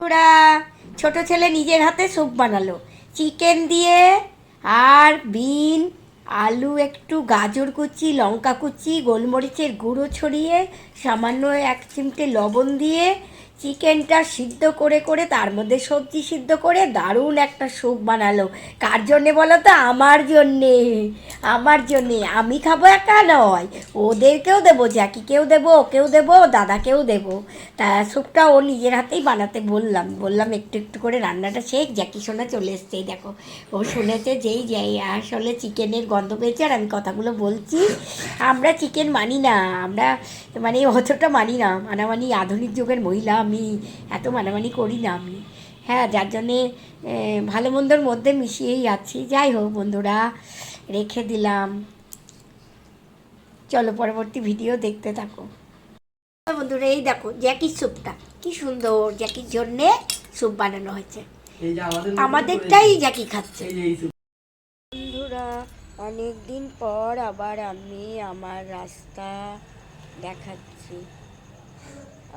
ওরা ছোট ছেলে নিজের হাতে স্যুপ বানালো। চিকেন দিয়ে আর বিন, আলু, একটু গাজর কুচি, লঙ্কা কুচি, গোলমরিচের গুঁড়ো ছড়িয়ে সামান্য এক চিমটে লবণ দিয়ে চিকেনটা সিদ্ধ করে করে তার মধ্যে সবজি সিদ্ধ করে দারুণ একটা স্যুপ বানালো। কার জন্যে বলো তো? আমার জন্যে। আমার জন্যে। আমি খাব একা নয়। ওদেরকেও দেবো, জ্যাকিকেও দেবো, ওকেও দেবো, দাদাকেও দেবো। তা স্যুপটা ও নিজের হাতেই বানাতে বললাম। বললাম, একটু একটু করে রান্নাটা শেখ। জ্যাকি শোনা চলে এসছে দেখো। ও শুনেছে যেই যাই আসলে চিকেনের গন্ধ পেয়েছে, আর আমি কথাগুলো বলছি। আমরা চিকেন মানি না। আমরা মানে অতটা মানি না। মানামানি আধুনিক যুগের মহিলা আমি এত মানামানি করি না আমি। হ্যাঁ যার জন্যে ভালো মন্দর মধ্যে মিশিয়েই আছি। যাই হোক বন্ধুরা রেখে দিলাম। চলো পরবর্তী ভিডিও দেখতে থাকো। বন্ধুরা এই দেখো জ্যাকির স্যুপটা কি সুন্দর জ্যাকির জন্যে স্যুপ বানানো হয়েছে। আমাদেরটাই জ্যাকি খাচ্ছে। বন্ধুরা অনেক দিন পর আবার আমি আমার রাস্তা দেখাচ্ছি।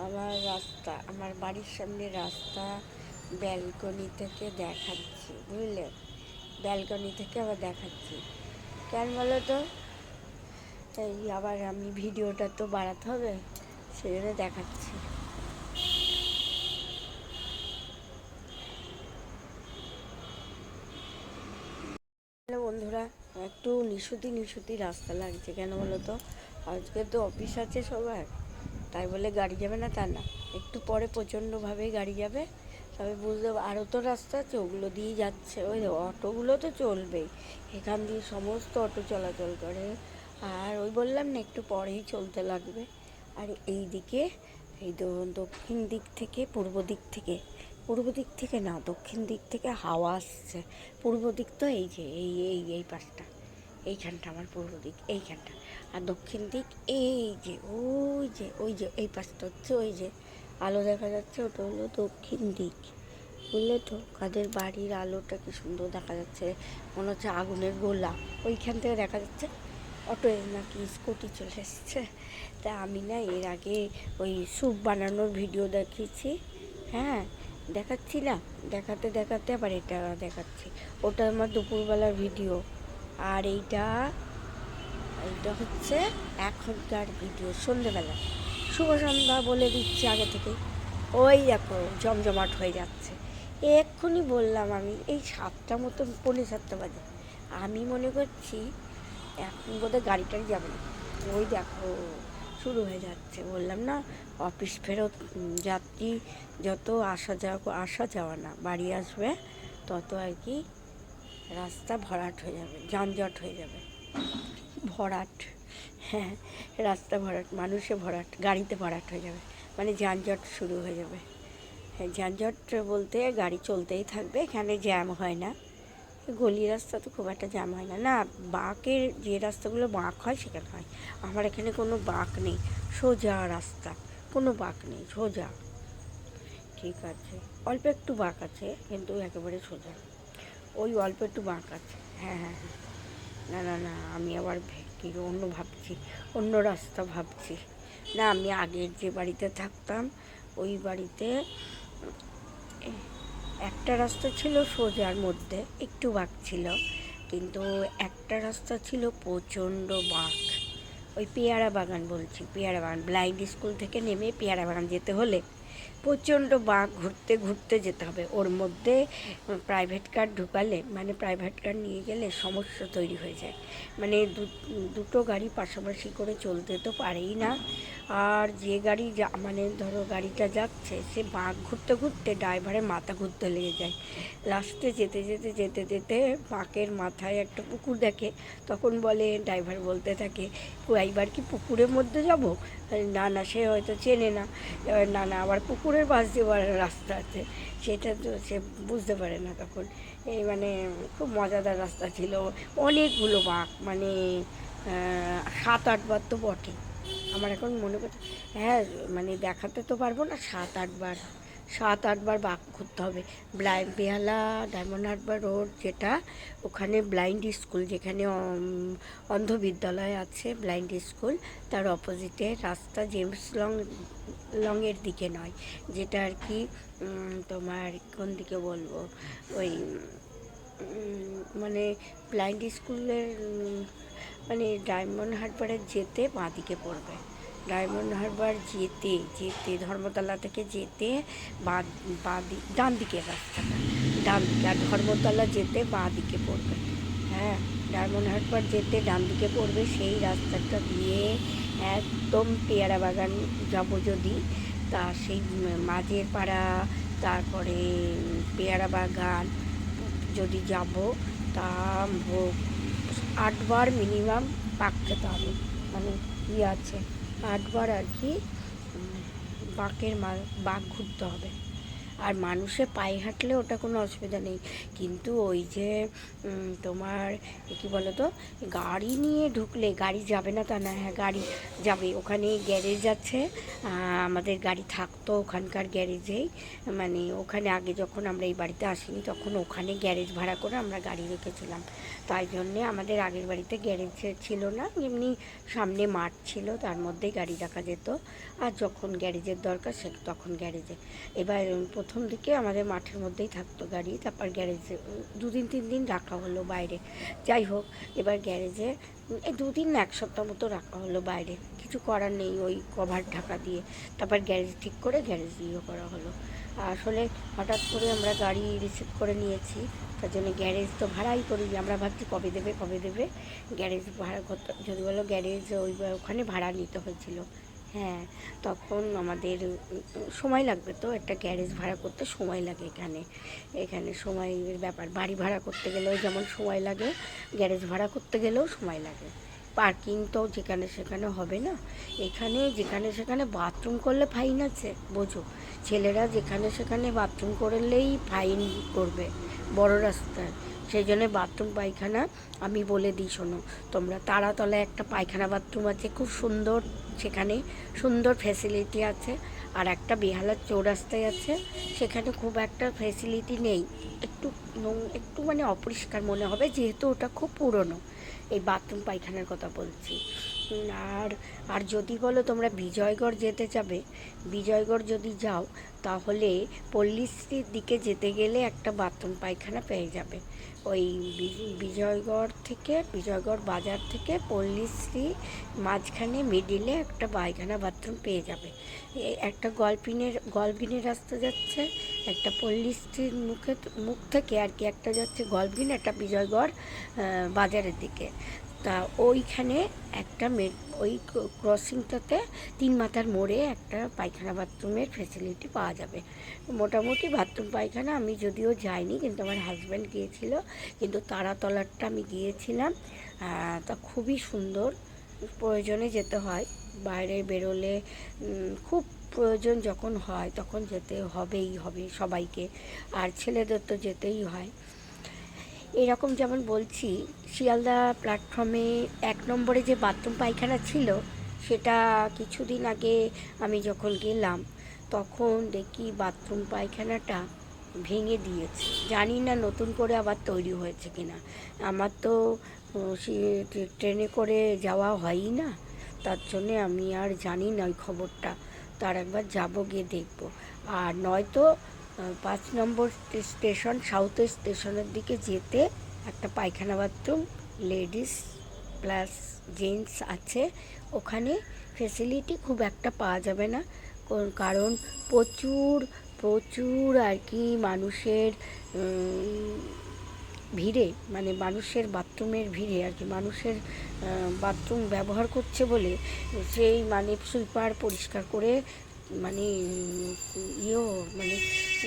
আমার রাস্তা, আমার বাড়ির সামনে রাস্তা ব্যালকনি থেকে দেখাচ্ছি, বুঝলে? ব্যালকনি থেকে আবার দেখাচ্ছি। কেন বলো তো? এই আবার আমি ভিডিওটা তো বাড়াতে হবে সেই জন্য দেখাচ্ছি বন্ধুরা, একটু নিশুতি নিশুতি রাস্তা লাগছে, কেন বলো তো? আজকে তো অফিস আছে সবার। তাই বলে গাড়ি যাবে না তা না। একটু পরে প্রচণ্ডভাবেই গাড়ি যাবে। তবে বুঝতে আরও তো রাস্তা আছে, ওগুলো দিয়ে যাচ্ছে। ওই অটোগুলো তো চলবেই। এখান দিয়ে সমস্ত অটো চলাচল করে। আর ওই বললাম না, একটু পরেই চলতে লাগবে। আর এই দিকে এই দক্ষিণ দিক থেকে, পূর্ব দিক থেকে, পূর্ব দিক থেকে না, দক্ষিণ দিক থেকে হাওয়া আসছে। পূর্ব দিক তো এই যে, এই এই এই পাশটা। এইখানটা আমার পূর্ব দিক, এইখানটা। আর দক্ষিণ দিক, এই যে, ওই যে ওই যে, এই পাশটা হচ্ছে ওই যে, আলো দেখা যাচ্ছে, ওটা হলো দক্ষিণ দিক। বুঝলে তো? কাদের বাড়ির আলোটা কি সুন্দর দেখা যাচ্ছে, মনে হচ্ছে আগুনের গোলা। ওইখান থেকে দেখা যাচ্ছে অটো নাকি স্কুটি চলে এসছে। তা আমি না এর আগে ওই স্যুপ বানানোর ভিডিও দেখিয়েছি হ্যাঁ? দেখাচ্ছি না? দেখাতে দেখাতে আবার এটা দেখাচ্ছি। ওটা আমার দুপুরবেলার ভিডিও। আর এইটা এইটা হচ্ছে এখনকার ভিডিও, সন্ধেবেলা। শুভ সন্ধ্যা বলে দিচ্ছি আগে থেকে ওই দেখো, জমজমাট হয়ে যাচ্ছে। এক্ষুনি বললাম আমি, এই সাতটা মতো পৌনে সাতটা বাজে। আমি মনে করছি এখন বোধহয় গাড়ি টাড়ি যাবে না। ওই দেখো, শুরু হয়ে যাচ্ছে। বললাম, না, অফিস ফেরত যাত্রী যত আসা যাওয়া আসা যাওয়া না, বাড়ি আসবে, তত আর কি রাস্তা ভরাট হয়ে যাবে, যানজট হয়ে যাবে। ভরাট। হ্যাঁ রাস্তা ভরাট, মানুষে ভরাট, গাড়িতে ভরাট হয়ে যাবে। মানে যানজট শুরু হয়ে যাবে। হ্যাঁ যানজট বলতে গাড়ি চলতেই থাকবে, এখানে জ্যাম হয় না। গলি রাস্তা তো খুব একটা জ্যাম হয় না। না, বাঁকের যে রাস্তাগুলো বাঁক হয়, সেখানে হয়। আমার এখানে কোনো বাঁক নেই, সোজা রাস্তা। কোনো বাঁক নেই, সোজা। ঠিক আছে। অল্প একটু বাঁক আছে, কিন্তু একেবারে সোজা। ওই অল্প একটু বাঁক আছে। হ্যাঁ হ্যাঁ হ্যাঁ। না না না, আমি আবার কি অন্য ভাবছি, অন্য রাস্তা ভাবছি। না, আমি আগের যে বাড়িতে থাকতাম, ওই বাড়িতে, একটা রাস্তা ছিল সোজার মধ্যে, একটু বাঁক ছিল, কিন্তু একটা রাস্তা ছিল প্রচণ্ড বাঁক। ওই পেয়ারা বাগান বলছি, পেয়ারা বাগান ব্লাইন্ড স্কুল থেকে নেমে পেয়ারা বাগান যেতে হলে প্রচণ্ড বাঁক ঘুরতে ঘুরতে যেতে হবে। ওর মধ্যে প্রাইভেট কার ঢুকালে মানে প্রাইভেট কার নিয়ে গেলে সমস্যা তৈরি হয়ে যায়। মানে দুটো গাড়ি পাশাপাশি করে চলতে তো পারেই না। আর যে গাড়ি যা মানে ধরো গাড়িটা যাচ্ছে সে বাঁক ঘুরতে ঘুরতে ড্রাইভারের মাথা ঘুরতে লেগে যায়। লাস্টে যেতে যেতে যেতে যেতে বাঁকের মাথায় একটা পুকুর দেখে তখন বলে ড্রাইভার বলতে থাকে "ও, এইবার কি পুকুরের মধ্যে যাব? না না সে হয়তো চেনে না। এবার না না আবার পুকুরের পাশ দিয়ে রাস্তা আছে। সেটা তো সে বুঝতে পারে না তখন। এই মানে খুব মজাদার রাস্তা ছিল। অনেকগুলো বাঁক মানে সাত আটবার তো বটে। আমার এখন মনে করছে হ্যাঁ মানে দেখাতে তো পারব না, সাত আটবার সাত আটবার বাঁক ঘুরতে হবে। ব্লাই বেহালা ডায়মন্ড হারবার রোড যেটা, ওখানে ব্লাইন্ড স্কুল যেখানে অন্ধ বিদ্যালয় আছে ব্লাইন্ড স্কুল তার অপোজিটে রাস্তা জেমস লং লংয়ের দিকে নয়, যেটা আর কি তোমার কোন দিকে বলব, ওই মানে ব্লাইন্ড স্কুলের মানে ডায়মন্ড হারবারের যেতে বাঁ দিকে পড়বে। ডায়মন্ড হারবার যেতে যেতে, ধর্মতলা থেকে যেতে বাঁ বাঁ দিক ডান দিকের রাস্তাটা। ডান দিকে আর ধর্মতলা যেতে বাঁ দিকে পড়বে। হ্যাঁ ডায়মন্ড হারবার যেতে ডান দিকে পড়বে সেই রাস্তাটা দিয়ে একদম পেয়ারা বাগান যাব যদি, তা সেই মাঝের পাড়া, তারপরে পেয়ারা বাগান যদি যাব, তা আটবার মিনিমাম পাক খেতে হবে। মানে ই আছে, আটবার আর কি বাঁকের মা বাঁক ঘুরতে হবে। আর মানুষে পায়ে হাঁটলে ওটা কোনো অসুবিধা নেই। কিন্তু ওই যে তোমার কী বলো তো গাড়ি নিয়ে ঢুকলে, গাড়ি যাবে না তা না হ্যাঁ গাড়ি যাবে। ওখানে গ্যারেজ আছে আমাদের গাড়ি থাকতো ওখানকার গ্যারেজেই মানে ওখানে আগে যখন আমরা এই বাড়িতে আসিনি, তখন ওখানে গ্যারেজ ভাড়া করে আমরা গাড়ি রেখেছিলাম। তাই জন্যে আমাদের আগের বাড়িতে গ্যারেজ ছিল না, এমনি সামনে মাঠ ছিল, তার মধ্যেই গাড়ি রাখা যেত। আর যখন গ্যারেজের দরকার, সে তখন গ্যারেজে। এবার প্রথম দিকে আমাদের মাঠের মধ্যেই থাকতো গাড়ি, তারপর গ্যারেজে দুদিন, তিন দিন রাখা হলো বাইরে। যাই হোক, এবার গ্যারেজে দুদিন এক সপ্তাহ মতো রাখা হলো বাইরে। কিছু করার নেই ওই কভার ঢাকা দিয়ে। তারপর গ্যারেজ ঠিক করে গ্যারেজ ইয়ে করা হলো। আসলে হঠাৎ করে আমরা গাড়ি রিসিভ করে নিয়েছি। তার জন্য গ্যারেজ তো ভাড়াই করি। আমরা ভাবছি কবে দেবে কবে দেবে? গ্যারেজ ভাড়া করতে যদি বলো গ্যারেজ ওই, ওখানে ভাড়া নিতে হয়েছিল। হ্যাঁ তখন আমাদের সময় লাগবে তো একটা গ্যারেজ ভাড়া করতে, সময় লাগে এখানে। এখানে সময়ের ব্যাপার, বাড়ি ভাড়া করতে গেলেও যেমন সময় লাগে, গ্যারেজ ভাড়া করতে গেলেও সময় লাগে। পার্কিং তো যেখানে সেখানে হবে না। এখানে যেখানে সেখানে বাথরুম করলে ফাইন আছে, বোঝো। ছেলেরা যেখানে সেখানে বাথরুম করলেই ফাইন করবে, বড় রাস্তায়। সেই জন্য বাথরুম পায়খানা আমি বলে দিই, শোনো। তোমরা তারাতলায় একটা পায়খানা বাথরুম আছে, খুব সুন্দর। সেখানে সুন্দর ফ্যাসিলিটি আছে। আর একটা বেহালার চৌরাস্তায় আছে। সেখানে খুব একটা ফ্যাসিলিটি নেই। একটু একটু মানে অপরিষ্কার মনে হবে, যেহেতু ওটা খুব পুরনো। এই বাথরুম পায়খানার কথা বলছি। আর আর যদি বলো তোমরা বিজয়গড় যেতে যাবে, বিজয়গড় যদি যাও, তাহলে পল্লীশ্রীর দিকে যেতে গেলে একটা বাথরুম পায়খানা পেয়ে যাবে। ওই বিজয়গড় থেকে, বিজয়গড় বাজার থেকে পল্লীশ্রী মাঝখানে মিডিলে একটা পায়খানা বাথরুম পেয়ে যাবে। একটা গলপিনের গলবিনের রাস্তা যাচ্ছে, একটা পল্লীশ্রীর মুখে, মুখ থেকে আর কি একটা যাচ্ছে গলবিন, একটা বিজয়গড় বাজারের দিকে। তা ওইখানে একটা ওই ক্রসিংটাতে তিন মাথার মোড়ে একটা পায়খানা বাথরুমের ফেসিলিটি পাওয়া যাবে। মোটামুটি বাথরুম পায়খানা আমি যদিও যাইনি, কিন্তু আমার হাজব্যান্ড গিয়েছিল, কিন্তু তারাতলারটা আমি গিয়েছিলাম। তা খুবই সুন্দর, প্রয়োজনে যেতে হয়। বাইরে বেরোলে খুব প্রয়োজন যখন হয়, তখন যেতে হবেই হবে সবাইকে। আর ছেলেদের তো যেতেই হয়। এরকম যেমন বলছি, শিয়ালদা প্ল্যাটফর্মে এক নম্বরে যে বাথরুম পায়খানা ছিল, সেটা কিছুদিন আগে আমি যখন গেলাম, তখন দেখি বাথরুম পায়খানাটা ভেঙে দিয়েছে। জানি না নতুন করে আবার তৈরি হয়েছে কিনা। আমার তো ট্রেনে করে যাওয়া হয়ই না। তার জন্যে আমি আর জানি না ওই খবরটা। তার একবার যাব গিয়ে দেখব। আর নয়তো পাঁচ নম্বর স্টেশন সাউথ স্টেশনের দিকে যেতে একটা পায়খানা বাথরুম লেডিস প্লাস জেন্টস আছে। ওখানে ফেসিলিটি খুব একটা পাওয়া যাবে না। কারণ প্রচুর প্রচুর আর কি মানুষের ভিড়ে মানে মানুষের বাথরুমের ভিড়ে আর কি, মানুষের বাথরুম ব্যবহার করছে বলে সেই মানে সুইপার পরিষ্কার করে মানে ইয়েও মানে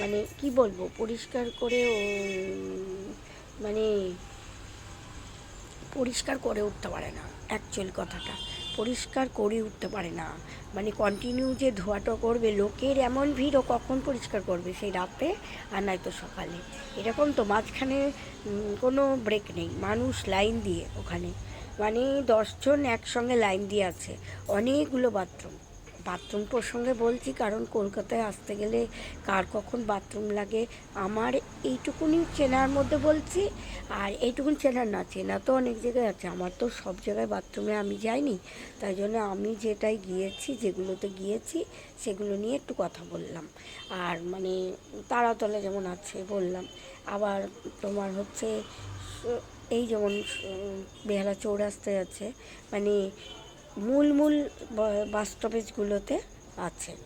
মানে কি বলব পরিষ্কার করে ও, মানে পরিষ্কার করে উঠতে পারে না অ্যাকচুয়াল কথাটা। পরিষ্কার করে উঠতে পারে না। মানে কন্টিনিউ যে ধোয়াটা করবে লোকের এমন ভিড় ও কখন পরিষ্কার করবে? সেই রাতে আর নয়তো সকালে। এরকম তো মাঝখানে কোনো ব্রেক নেই। মানুষ লাইন দিয়ে ওখানে। মানে দশজন একসঙ্গে লাইন দিয়ে আছে। অনেকগুলো বাথরুম বাথরুম প্রসঙ্গে বলছি, কারণ কলকাতায় আসতে গেলে কার কখন বাথরুম লাগে, আমার এইটুকুনি চেনার মধ্যে বলছি, আর এইটুকুন চেনার না, চেনা তো অনেক জায়গায় আছে, আমার তো সব জায়গায় বাথরুমে আমি যাইনি, তাই জন্য আমি যেটাই গিয়েছি, যেগুলোতে গিয়েছি, সেগুলো নিয়ে একটু কথা বললাম, আর মানে তারাতলা যেমন আছে বললাম, আবার তোমার হচ্ছে এই যেমন বেহালা চৌরাস্তায় আছে মানে মূল মূল বাস স্টপেজগুলোতে আছে।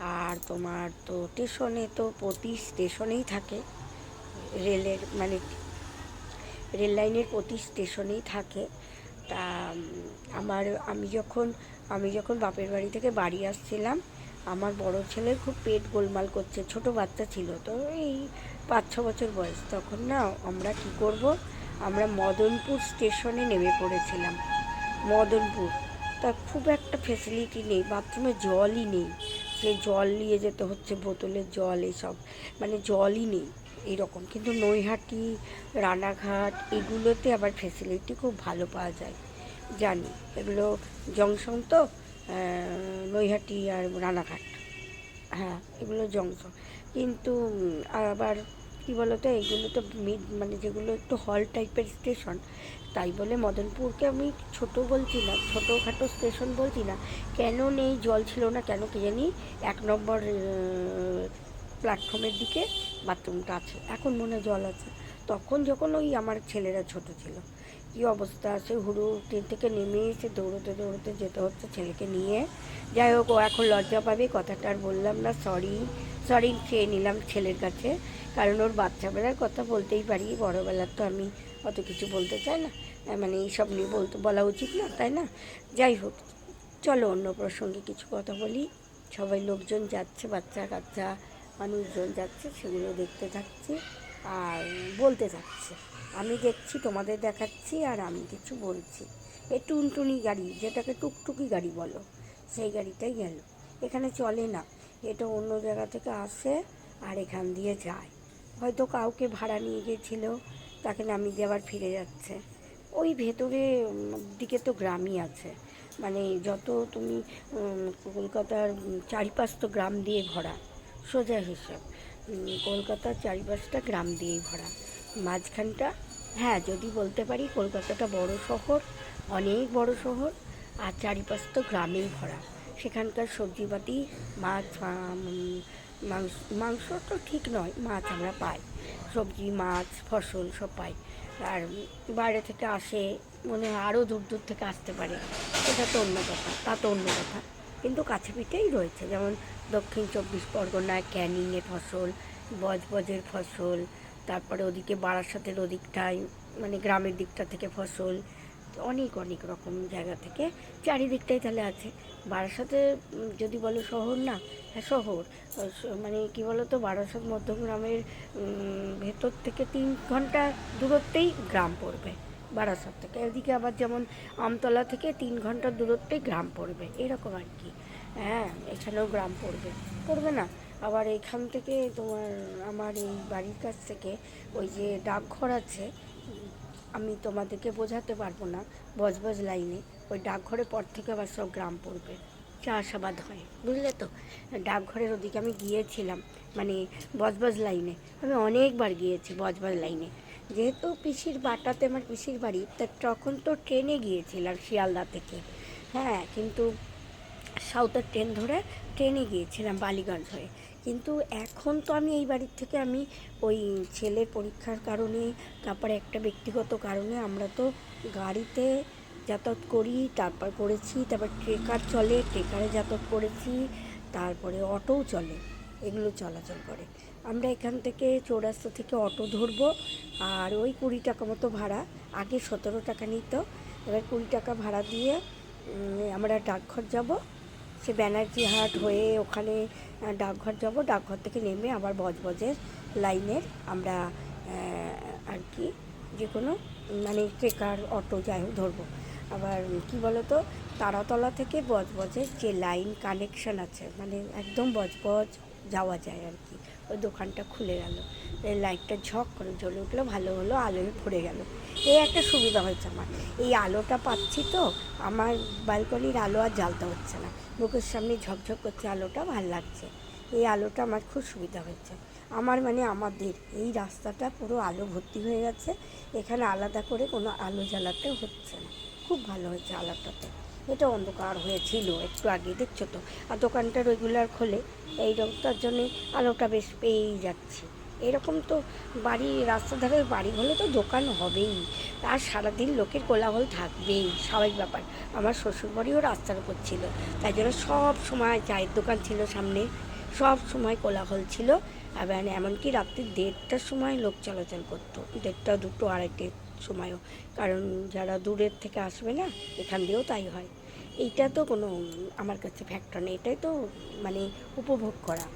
আর তোমার তো স্টেশনে তো প্রতি স্টেশনেই থাকে। রেলের মানে রেল লাইনের প্রতি স্টেশনেই থাকে। তা, আমার, আমি যখন আমি যখন বাপের বাড়ি থেকে বাড়ি আসছিলাম, আমার বড় ছেলের খুব পেট গোলমাল করছে, ছোট বাচ্চা ছিল তো এই পাঁচ, ছ বছর বয়স। তখন না আমরা কি করব, আমরা মদনপুর স্টেশনে নেমে পড়েছিলাম। মদনপুর। তা খুব একটা ফেসিলিটি নেই বাথরুমে জলই নেই। সে জল নিয়ে যেতে হচ্ছে বোতলের জল এসব মানে জলই নেই এইরকম কিন্তু নৈহাটি, রানাঘাট এগুলোতে আবার ফেসিলিটি খুব ভালো পাওয়া যায়, জানি। এগুলো জংশন তো নৈহাটি আর রানাঘাট। হ্যাঁ এগুলো জংশন। কিন্তু আবার কী বলতো এগুলো তো মিড মানে যেগুলো একটু হল টাইপের স্টেশন তাই বলে মদনপুরকে আমি ছোট বলছি না, ছোটোখাটো স্টেশন বলছি না। কেন নেই, জল ছিল না, কেন কে জানি এক নম্বর প্ল্যাটফর্মের দিকে বাথরুমটা আছে। এখন মনে জল আছে। তখন যখন ওই আমার ছেলেরা ছোট ছিল, কী অবস্থা আছে? হুড়ু ট্রেন থেকে নেমে এসে দৌড়োতে দৌড়োতে যেতে হচ্ছে ছেলেকে নিয়ে। যাই হোক, ও এখন লজ্জা পাবে, কথাটা আর বললাম না সরি সরি খেয়ে নিলাম ছেলের কাছে। কারণ ওর বাচ্চাবেলার কথা বলতেই পারি, বড়োবেলার তো আমি অত কিছু বলতে চায় না। মানে এইসব নিয়ে বলতে বলা উচিত না, তাই না? যাই হোক, চলো অন্য প্রসঙ্গে কিছু কথা বলি। সবাই লোকজন যাচ্ছে, বাচ্চা কাচ্চা, মানুষজন যাচ্ছে, সেগুলো দেখতে থাকছি আর বলতে থাকছে। আমি দেখছি, তোমাদের দেখাচ্ছি আর আমি কিছু বলছি। এই টুনটুনি গাড়ি, যেটাকে টুকটুকি গাড়ি বলো, সেই গাড়িটাই গেল। এখানে চলে না, এটা অন্য জায়গা থেকে আসে আর এখান দিয়ে যায়। হয়তো কাউকে ভাড়া নিয়ে গিয়েছিল তাকে নামিয়ে দিয়ে আবার ফিরে যাচ্ছে। ওই ভেতরে দিকে তো গ্রামই আছে। মানে যত তুমি কলকাতার চারিপাশ তো গ্রাম দিয়ে ভরা। সোজা হিসাব। কলকাতার চারিপাশটা গ্রাম দিয়েই ভরা। মাঝখানটা হ্যাঁ যদি বলতে পারি, কলকাতাটা বড় শহর, অনেক বড় শহর, আর চারিপাশ তো গ্রামেই ভরা। সেখানকার সবজিপাতি, মাছ মাংস মাংস তো ঠিক নয়, মাছ আমরা পাই। সবজি, মাছ, ফসল সব পাই। আর বাইরে থেকে আসে, মনে হয় আরও দূর দূর থেকে আসতে পারে। এটা তো অন্য কথা, তা তো অন্য কথা। কিন্তু কাছে পিঠেই রয়েছে, যেমন দক্ষিণ চব্বিশ পরগনায় ক্যানিংয়ের ফসল, বজবজের ফসল, তারপরে ওদিকে বারাসাতের ওদিকটায় মানে গ্রামের দিকটা থেকে ফসল অনেক অনেক রকম জায়গা থেকে। চারিদিকটাই তাহলে আছে। বারাসাতে যদি বলো শহর না হ্যাঁ শহর। মানে কি বলো তো বারাসাত মধ্যগ্রামের ভেতর থেকে তিন ঘণ্টা দূরত্বেই গ্রাম পড়বে বারাসাত থেকে। এদিকে আবার যেমন আমতলা থেকে তিন ঘণ্টার দূরত্বেই গ্রাম পড়বে। এরকম আর কি। হ্যাঁ এখানেও গ্রাম পড়বে। পড়বে না। আবার এখান থেকে তোমার, আমার এই বাড়ির কাছ থেকে ওই যে ডাকঘর আছে আমি তোমাদেরকে বোঝাতে পারব না, বজবজ লাইনে। ওই ডাকঘরের পর থেকে আবার সব গ্রাম পড়বে। চাষাবাদ হয়, বুঝলে তো? ডাকঘরের ওদিকে আমি গিয়েছিলাম মানে বজবজ লাইনে। আমি অনেকবার গিয়েছি বজবজ লাইনে। যেহেতু পিসির বাটাতে আমার পিসির বাড়ি, তা তখন তো ট্রেনে গিয়েছিলাম শিয়ালদা থেকে। হ্যাঁ কিন্তু সাউথের ট্রেন ধরে ট্রেনে গিয়েছিলাম বালিগঞ্জ হয়ে। কিন্তু এখন তো আমি এই বাড়ির থেকে আমি ওই ছেলের পরীক্ষার কারণে, তারপরে একটা ব্যক্তিগত কারণে আমরা তো গাড়িতে যাতায়াত করি, তারপর করেছি, তারপর ট্রেকার চলে, ট্রেকারে যাতায়াত করেছি, তারপরে অটোও চলে, এগুলো চলাচল করে। আমরা এখান থেকে চৌরাস্তা থেকে অটো ধরবো, আর ওই কুড়ি টাকা মতো ভাড়া, আগে সতেরো টাকা নিত, এবার কুড়ি টাকা ভাড়া দিয়ে আমরা ডাকঘর যাব সে ব্যানার্জি হাট হয়ে ওখানে ডাকঘর যাব। ডাকঘর থেকে নেমে আবার বজবজের লাইনের আমরা আর কি যে কোনো মানে ট্রেকার, অটো, যাই হোক ধরবো। আবার কি বলতো, তারাতলা থেকে বজবজের যে লাইন কানেকশন আছে মানে একদম বজবজ যাওয়া যায় আর কি। ওই দোকানটা খুলে গেল। এই লাইটটা ঝক করে জ্বলে উঠল, ভালো হলো আলোয় ভরে গেল। এই একটা সুবিধা হয়েছে আমার। এই আলোটা পাচ্ছি তো, আমার ব্যালকনির আলো আর জ্বালতে হচ্ছে না। মুখের সামনে ঝকঝক করছে আলোটা, ভালো লাগছে। এই আলোটা আমার খুব সুবিধা হয়েছে। আমার মানে আমাদের, এই রাস্তাটা পুরো আলো ভর্তি হয়ে গেছে। এখানে আলাদা করে কোনো আলো জ্বালাতে হচ্ছে না। খুব ভালো হয়েছে আলোটাতে। এটা অন্ধকার হয়েছিল, একটু আগে, দেখছ তো? আর দোকানটা রেগুলার খোলে, এই রকমটার জন্যে আলোটা বেশ পেয়েই যাচ্ছে। এরকম তো বাড়ি রাস্তার ধারে বাড়ি হলে তো দোকান হবেই। আর সারাদিন লোকের কোলাহল থাকবেই, স্বাভাবিক ব্যাপার। আমার শ্বশুরবাড়িও রাস্তার উপর ছিল, তাই জন্য সব সময় চায়ের দোকান ছিল সামনে, সব সময় কোলাহল ছিল। আবার এমনকি রাত্রি দেড়টার সময় লোক চলাচল করতো, দেড়টা, দুটো আড়াইটের সময়ও কারণ যারা দূরের থেকে আসবে না, এখান দিয়েও তাই হয়। এইটা তো কোনো আমার কাছে ফ্যাক্টর নেই। এটাই তো মানে উপভোগ করা।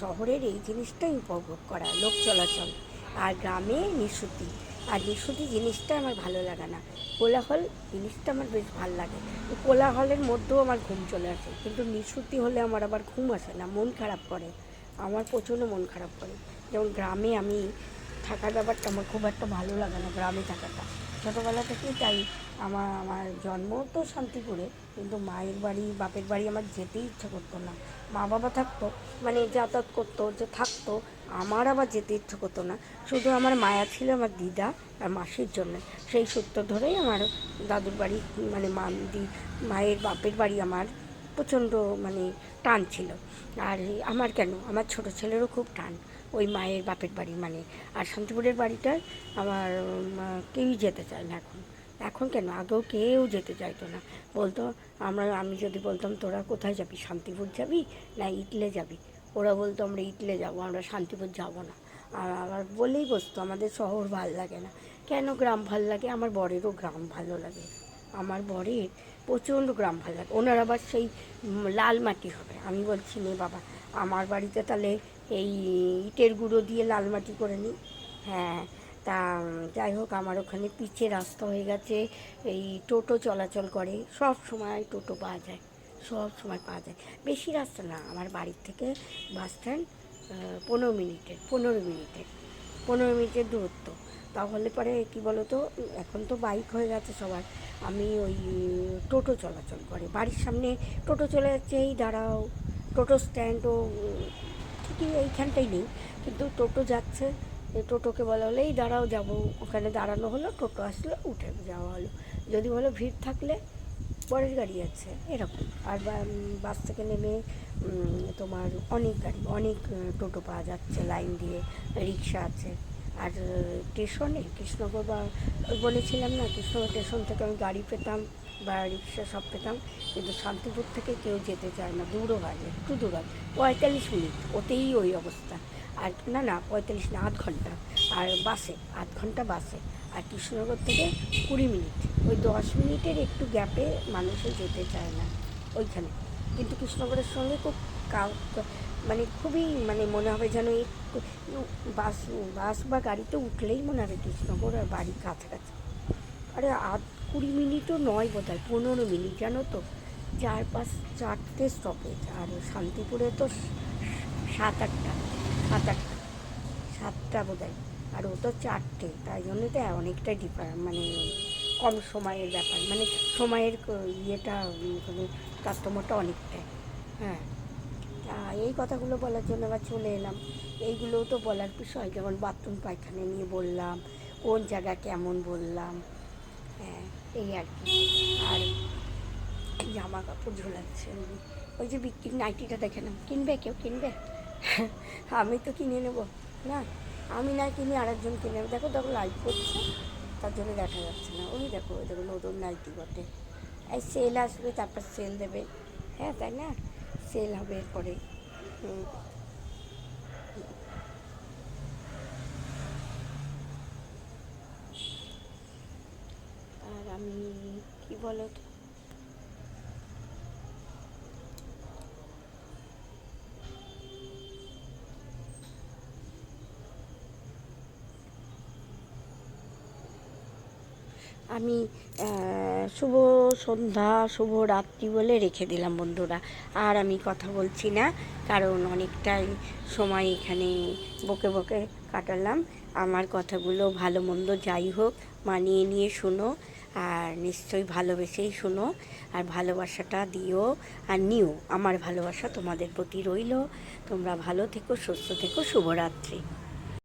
শহরের এই জিনিসটাই উপভোগ করা, লোক চলাচল। আর গ্রামে নিশুতি। আর নিশুতি জিনিসটা আমার ভালো লাগে না। কোলাহল জিনিসটা আমার বেশ ভালো লাগে। কোলাহলের মধ্যেও আমার ঘুম চলে আসে। কিন্তু নিশুতি হলে আমার আবার ঘুম আসে না, মন খারাপ করে। আমার প্রচণ্ড মন খারাপ করে। যেমন গ্রামে আমি থাকার ব্যাপারটা আমার খুব একটা ভালো লাগে না, গ্রামে থাকাটা। ছোটোবেলা থেকেই তাই আমার আমার জন্ম তো শান্তিপুরে, কিন্তু মায়ের বাড়ি, বাপের বাড়ি আমার যেতেই ইচ্ছা করতো না। মা বাবা থাকতো মানে যাতায়াত করতো, যে থাকতো, আমার আবার যেতে ইচ্ছে করতো না। শুধু আমার মায়া ছিল আমার দিদা আর মাসির জন্য। সেই সূত্র ধরেই আমার দাদুর বাড়ি মানে মা, দি, মায়ের বাপের বাড়ি আমার প্রচণ্ড মানে টান ছিল। আর আমার কেন? আমার ছোট ছেলেরও খুব টান। ওই মায়ের বাপের বাড়ি মানে আর শান্তিপুরের বাড়িটায় আমার কেউই যেতে চায় না এখন। এখন কেন? আগেও কেউ যেতে চাইতো না। বলতো, আমরা, আমি যদি বলতাম, তোরা কোথায় যাবি? শান্তিপুর যাবি না ইটলে যাবি? ওরা বলতো, আমরা ইটলে যাব, আমরা শান্তিপুর যাব না। আর আবার বলেই বসতো, আমাদের শহর ভালো লাগে না। কেন গ্রাম ভালো লাগে? আমার বরেরও গ্রাম ভালো লাগে। আমার বরের প্রচণ্ড গ্রাম ভালো লাগে। ওনার আবার সেই লাল মাটি হবে। আমি বলছি, নে বাবা, আমার বাড়িতে তাহলে এই ইটের গুঁড়ো দিয়ে লাল মাটি করে নিই। হ্যাঁ তা যাই হোক, আমার ওখানে পিচে রাস্তা হয়ে গেছে। এই টোটো চলাচল করে, সব সময় টোটো পাওয়া যায়, সব সময় পাওয়া যায়। বেশি রাস্তা না, আমার বাড়ির থেকে বাস স্ট্যান্ড পনেরো মিনিটের পনেরো মিনিটের পনেরো মিনিটের দূরত্ব। তাহলে পরে কি বলো তো এখন তো বাইক হয়ে গেছে সবার। আমি ওই টোটো চলাচল করে, বাড়ির সামনে টোটো চলে যাচ্ছে, এই দাঁড়াও, টোটো স্ট্যান্ডও ঠিকই এইখানটাই নেই। কিন্তু টোটো যাচ্ছে টোটোকে বলা হলো, এই দাঁড়াও, যাব। ওখানে দাঁড়ানো হলো, টোটো আসলো, উঠে যাওয়া হলো। যদি বলো ভিড় থাকলে পরের গাড়ি আছে, এরকম। আর বাস থেকে নেমে তোমার অনেক গাড়ি, অনেক টোটো পাওয়া যাচ্ছে, লাইন দিয়ে, রিক্সা আছে। আর স্টেশনে কৃষ্ণনগর বা, বলেছিলাম না কৃষ্ণনগর স্টেশন থেকে আমি গাড়ি পেতাম। বা রিক্সা সব পেতাম, কিন্তু শান্তিপুর থেকে কেউ যেতে চায় না, দূরও হয় একটু দূর হয়। পঁয়তাল্লিশ মিনিট, ওতেই ওই অবস্থা। আর না না, পঁয়তাল্লিশ না, আধ ঘণ্টা। আর বাসে, আধ ঘণ্টা বাসে। আর কৃষ্ণনগর থেকে কুড়ি মিনিট। ওই দশ মিনিটের একটু গ্যাপে মানুষে যেতে চায় না ওইখানে। কিন্তু কৃষ্ণনগরের সঙ্গে খুব কা- মানে খুবই মানে মনে হবে যেন বাস বাস বা গাড়িতে উঠলেই মনে হবে কৃষ্ণনগর আর বাড়ি কাছাকাছি। আরে আধ কুড়ি মিনিটও নয় বোধ হয় পনেরো মিনিট জানো তো? চার পাঁচ চারটে স্টপেজ আর শান্তিপুরে তো সাত আটটা সাত আটটা সাতটা বোধ হয় আর ও তো চারটে তাই জন্য তো অনেকটাই ডিফার মানে কম সময়ের ব্যাপার মানে সময়ের ইয়েটা উম, মানে কাস্টমারটা অনেকটাই হ্যাঁ। তা এই কথাগুলো বলার জন্য আবার চলে এলাম। এইগুলোও তো বলার বিষয় যেমন বাথরুম পায়খানা নিয়ে বললাম কোন জায়গা কেমন বললাম হ্যাঁ। এই আর কি। আর জামা কাপড় ঝোলাচ্ছে। ওই যে বিক্রির নাইটিটা দেখে নাও কিনবে কেউ? কিনবে? আমি তো কিনে নেব। না, আমি না কিনে আরেকজন কিনে নেব। দেখো দেখো লাইট করছে তার জন্য দেখা যাচ্ছে না। ওই দেখো ওই দেখো, নতুন নাইটি বটে। এই সেল আসবে, তারপর সেল দেবে। হ্যাঁ তাই না? সেল হবে এরপরে। আমি কি বলো তো আমি শুভ সন্ধ্যা, শুভ রাত্রি বলে রেখে দিলাম বন্ধুরা। আর আমি কথা বলছি না, কারণ অনেকটাই সময় এখানে বকে বকে কাটালাম। আমার কথাগুলো ভালো মন্দ যাই হোক, মানিয়ে নিয়ে শোনো। আর নিশ্চয়ই ভালোবেসেই শোনো, আর ভালোবাসাটা দিও আর নিও। আমার ভালোবাসা তোমাদের প্রতি রইল। তোমরা ভালো থেকো, সুস্থ থেকো, শুভরাত্রি।